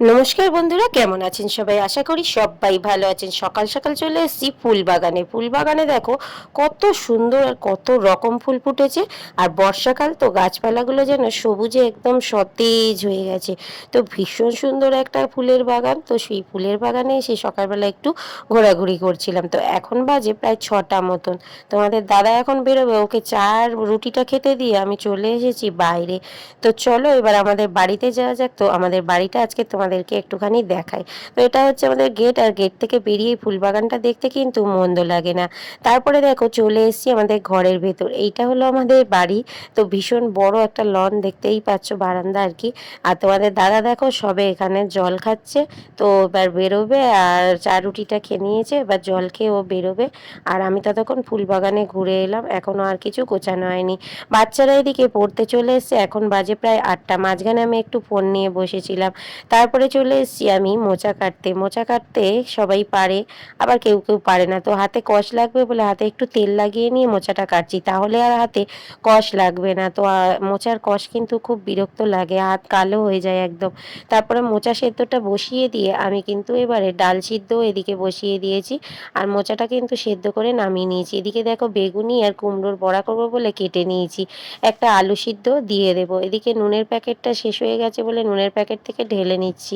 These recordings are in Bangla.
নমস্কার বন্ধুরা, কেমন আছেন সবাই? আশা করি সবাই ভালো আছেন। সকাল সকাল চলে এসেছি ফুল বাগানে ফুল বাগানে দেখো, কত সুন্দর আর কত রকম ফুল ফুটেছে। আর বর্ষাকাল তো গাছপালাগুলো যেন সবুজে একদম সতেজ হয়ে গেছে। তো ভীষণ সুন্দর একটা ফুলের বাগান। তো সেই ফুলের বাগানে এসে সকালবেলা একটু ঘোরাঘুরি করছিলাম। তো এখন বাজে প্রায় ছটা মতন। তোমাদের দাদা এখন বেরোবে, ওকে চার রুটিটা খেতে দিয়ে আমি চলে এসেছি বাইরে। তো চলো এবার আমাদের বাড়িতে যাওয়া যাক। তো আমাদের বাড়িটা আজকে তোমাদেরকে একটুখানি দেখাই। তো এটা হচ্ছে আমাদের গেট আর গেট থেকে বেরিয়ে ফুল বাগানটা দেখতে কিন্তু মন্দ লাগে না। তারপরে দেখো চলে এসেছি আমাদের ঘরের ভেতর। এইটা হলো আমাদের বাড়ি। তো ভীষণ বড় একটা লন দেখতেই পাচ্ছ বারান্দা আর কি। আর তোমাদের দাদা দেখো সবে এখানে জল খাচ্ছে। তো এবার বেরোবে আর চা রুটিটা খেয়ে নিয়েছে। এবার জল খেয়ে ও বেরোবে। আর আমি ততক্ষণ ফুল বাগানে ঘুরে এলাম। এখনও আর কিছু গোছানো হয়নি। বাচ্চারা এদিকে পড়তে চলে এসছে। এখন বাজে প্রায় আটটা। মাঝখানে আমি একটু ফোন নিয়ে বসেছিলাম। তারপরে চলে এসেছি আমি মোচা কাটতে। মোচা কাটতে সবাই পারে, আবার কেউ কেউ পারে না। তো হাতে কষ লাগবে বলে হাতে একটু তেল লাগিয়ে নিয়ে মোচাটা কাটছি। তাহলে আর হাতে কষ লাগবে না। তো মোচার কষ কিন্তু খুব বিরক্ত লাগে, হাত কালো হয়ে যায় একদম। তারপরে মোচা সেদ্ধটা বসিয়ে দিয়ে আমি কিন্তু এবারে ডাল সিদ্ধ এদিকে বসিয়ে দিয়েছি। আর মোচাটা কিন্তু সেদ্ধ করে নামিয়ে নিয়েছি। এদিকে দেখো বেগুনি আর কুমড়োর বড়া করব বলে কেটে নিয়েছি। একটা আলু সিদ্ধ দিয়ে দেবো। এদিকে নুনের প্যাকেটটা শেষ হয়ে গেছে বলে নুনের প্যাকেট থেকে ঢেলে নিচ্ছি।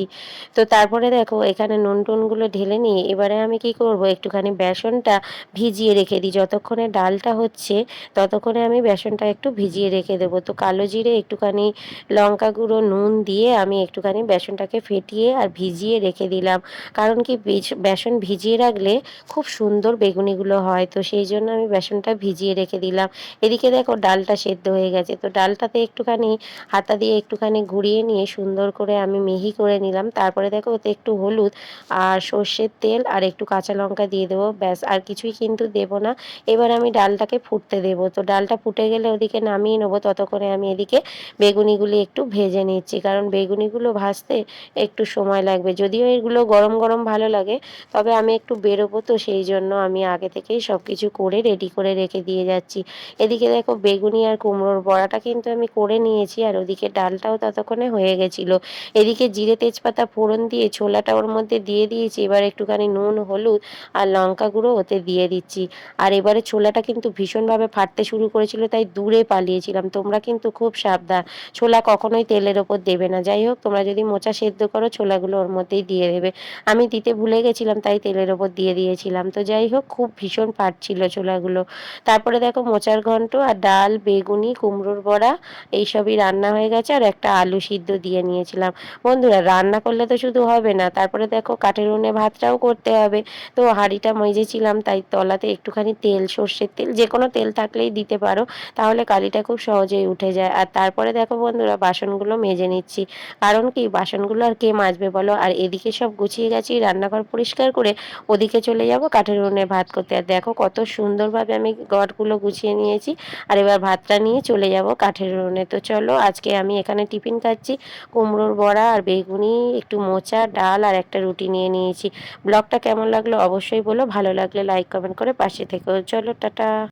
তো তারপরে দেখো, এখানে নুন টুনগুলো ঢেলে নিয়ে এবারে আমি কি করব? একটুখানি বেসনটা ভিজিয়ে রেখে দিই। যতক্ষণে ডালটা হচ্ছে, ততক্ষণে আমি বেসনটা একটু ভিজিয়ে রেখে দেবো। তো কালো জিরে, একটুখানি লঙ্কা গুঁড়ো, নুন দিয়ে আমি একটুখানি বেসনটাকে ফেটিয়ে আর ভিজিয়ে রেখে দিলাম। কারণ কি বেসন ভিজিয়ে রাখলে খুব সুন্দর বেগুনিগুলো হয়। তো সেই জন্য আমি বেসনটা ভিজিয়ে রেখে দিলাম। এদিকে দেখো, ডালটা সেদ্ধ হয়ে গেছে। তো ডালটাতে একটুখানি হাতা দিয়ে একটুখানি ঘুরিয়ে নিয়ে সুন্দর করে আমি মিহি করে নিলাম। তারপরে দেখো ওতে একটু হলুদ আর সর্ষের তেল আর একটু কাঁচা লঙ্কা দিয়ে দেবো। ব্যাস, আর কিছুই কিন্তু দেব না। এবার আমি ডালটাকে ফুটতে দেব। তো ডালটা ফুটে গেলে ওদিকে নামিয়ে নেব। ততক্ষণে আমি এদিকে বেগুনিগুলি একটু ভেজে নিচ্ছি। কারণ বেগুনিগুলো ভাজতে একটু সময় লাগবে। যদিও এগুলো গরম গরম ভালো লাগে, তবে আমি একটু বেরোবো। তো সেই জন্য আমি আগে থেকেই সব কিছু করে রেডি করে রেখে দিয়ে যাচ্ছি। এদিকে দেখো বেগুনি আর কুমড়োর বড়াটা কিন্তু আমি করে নিয়েছি। আর ওদিকে ডালটাও ততক্ষণে হয়ে গেছিল। এদিকে জিরে তেজপাতা ফোড়ন দিয়ে ছোলাটা ওর মধ্যে দিয়ে দিয়েছি। এবার একটুখানি নুন, হলুদ আর লঙ্কা গুঁড়ো ওতে দিয়ে দিচ্ছি। আর এবারে ছোলাটা কিন্তু ভীষণভাবে ফাটতে শুরু করেছিল, তাই দূরে পালিয়েছিলাম। তোমরা কিন্তু খুব সাবধান। ছোলা কখনোই তেলের ওপর দেবে না। যাই হোক, তোমরা যদি মোচা সেদ্ধ করো, ছোলাগুলো ওর মধ্যেই দিয়ে দেবে। আমি দিতে ভুলে গেছিলাম, তাই তেলের ওপর দিয়ে দিয়েছিলাম। তো যাই হোক, খুব ভীষণ ফাটছিল ছোলাগুলো। তারপরে দেখো মোচার ঘন্ট আর ডাল, বেগুনি, কুমড়োর বড়া, এইসবই রান্না হয়ে গেছে। আর একটা আলু সিদ্ধ দিয়ে নিয়েছিলাম। বন্ধুরা রান্না করলে তো শুধু হবে না। তারপরে দেখো কাঠের উনে ভাতটাও করতে হবে। তো হাঁড়িটা মেজেছিলাম, তাই তলাতে একটুখানি তেল, সর্ষের তেল যে কোনো তেল থাকলেই দিতে পারো। তাহলে কালিটা খুব সহজেই উঠে যায়। আর তারপরে দেখো বন্ধুরা, বাসনগুলো মেজে নিচ্ছি। কারণ কি, বাসনগুলো আর কে মাজবে বলো? আর এদিকে সব গুছিয়ে গেছি রান্নাঘর পরিষ্কার করে ওদিকে চলে যাব কাঠের উনে ভাত করতে। আর দেখো কত সুন্দরভাবে আমি গড়গুলো গুছিয়ে নিয়েছি। আর এবার ভাতটা নিয়ে চলে যাব কাঠের উনে। তো চলো, আজকে আমি এখানে টিফিন খাচ্ছি। কুমড়োর বড়া আর বেগুনি একটু মোচা, ডাল আর একটা রুটি নিয়ে নিয়েছি। ব্লগটা কেমন লাগল অবশ্যই বলো। ভালো লাগলে লাইক কমেন্ট করে পাশে থেকেও চলো, টাটা।